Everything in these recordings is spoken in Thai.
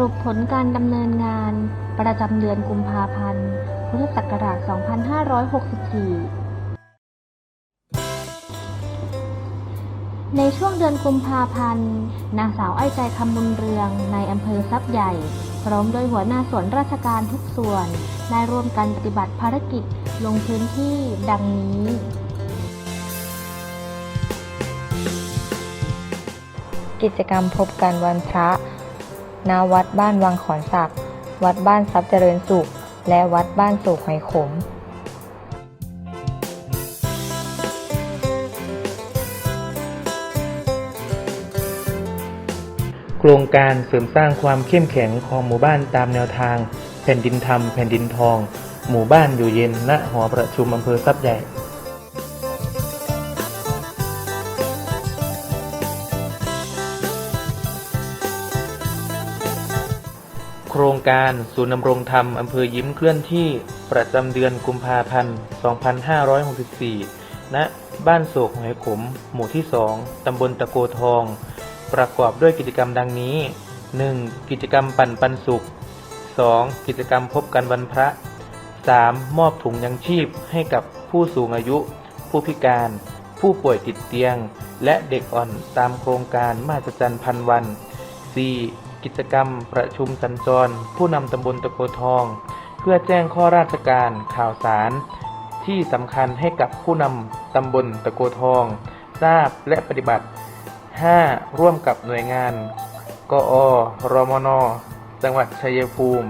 รุปผลการดำเนินงาน ประจำเดือนกุมภาพันธ์ พุทธศักราช 2564 ในช่วงเดือนกุมภาพันธ์ นางสาวไอ้ใจคำบุญเรือง ในอำเภอทรัพย์ใหญ่ พร้อมโดยหัวหน้าส่วนราชการทุกส่วน ได้ร่วมกันปฏิบัติภารกิจลงพื้นที่ดังนี้กิจกรรมพบกันวันพระ ณวัดบ้านวังขอนสักวัดบ้านทรัพย์เจริญสุข และวัดบ้านโศกหอยขมโครงการเสริมสร้างความเข้มแข็งของหมู่บ้านตามแนวทาง แผ่นดินธรรมแผ่นดินทอง หมู่บ้านอยู่เย็นณหอประชุมอำเภอทรัพย์ใหญ่ รงการศูนย์นำรงธรรมอำเภอยิ้มเคลื่อนที่ประจำเดือนกุมภาพันธ์ 2564 ณ บ้านโศกหอยขม หมู่ที่ 2 ตำบลตะโกทอง ประกอบด้วยกิจกรรมดังนี้ 1. กิจกรรมปั่นปันสุข 2. กิจกรรมพบกันวันพระ 3. มอบถุงยังชีพให้กับผู้สูงอายุ ผู้พิการ ผู้ป่วยติดเตียง และเด็กอ่อนตามโครงการมาตรจันพันวัน 4. กิจกรรม ประชุมสัญจร ผู้นำตำบลตะโกทอง เพื่อแจ้งข้อราชการข่าวสาร ที่สำคัญให้กับผู้นำตำบลตะโกทอง ทราบและปฏิบัติ 5. ร่วมกับหน่วยงาน กอรมน จังหวัดชัยภูมิ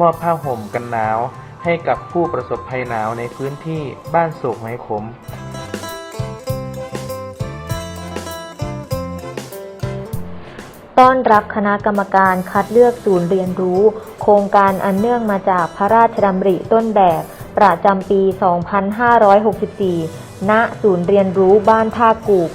มอบผ้าห่มกันหนาว ให้กับผู้ประสบภัยหนาวในพื้นที่บ้านโศกไม้ขม ต้อนรับคณะกรรมการคัดเลือกศูนย์เรียนรู้ โครงการอันเนื่องมาจากพระราชดำริต้นแบบ ประจำปี 2564 ณ ศูนย์เรียนรู้บ้านท่ากูก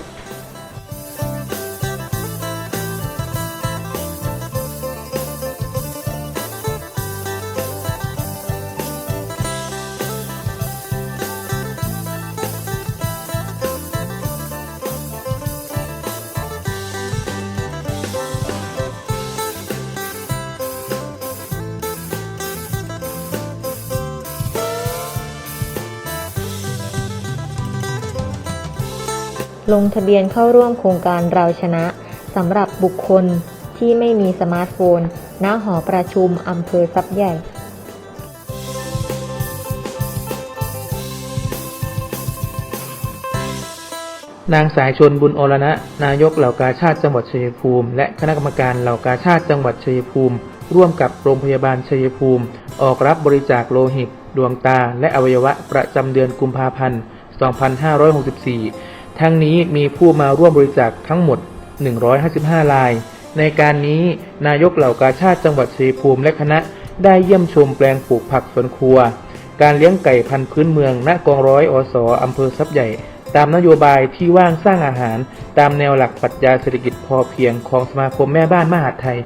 ลงทะเบียนเข้าร่วมโครงการเราชนะสำหรับบุคคลที่ไม่มีสมาร์ทโฟน ณ หอประชุมอำเภอทรัพย์ใหญ่นางสายชนบุญโอรณะ นายกเหล่ากาชาติจังหวัดชัยภูมิ และคณะกรรมการเหล่ากาชาติจังหวัดชัยภูมิ ร่วมกับโรงพยาบาลชัยภูมิ ออกรับบริจาคโลหิต ดวงตา และอวัยวะประจำเดือนกุมภาพันธ์ 2564 ทั้งนี้มีผู้มาร่วมบริจาคทั้งหมด 155 ราย ในการนี้นายกเหล่ากาชาติจังหวัดชัยภูมิและคณะได้เยี่ยมชมแปลงปลูกผักสวนครัว การเลี้ยงไก่พันธุ์พื้นเมือง ณ กองร้อยอสอำเภอทรัพย์ใหญ่ ตามนโยบายที่ว่างสร้างอาหาร ตามแนวหลักปรัชญาเศรษฐกิจพอเพียงของสมาคมแม่บ้านมหาดไทย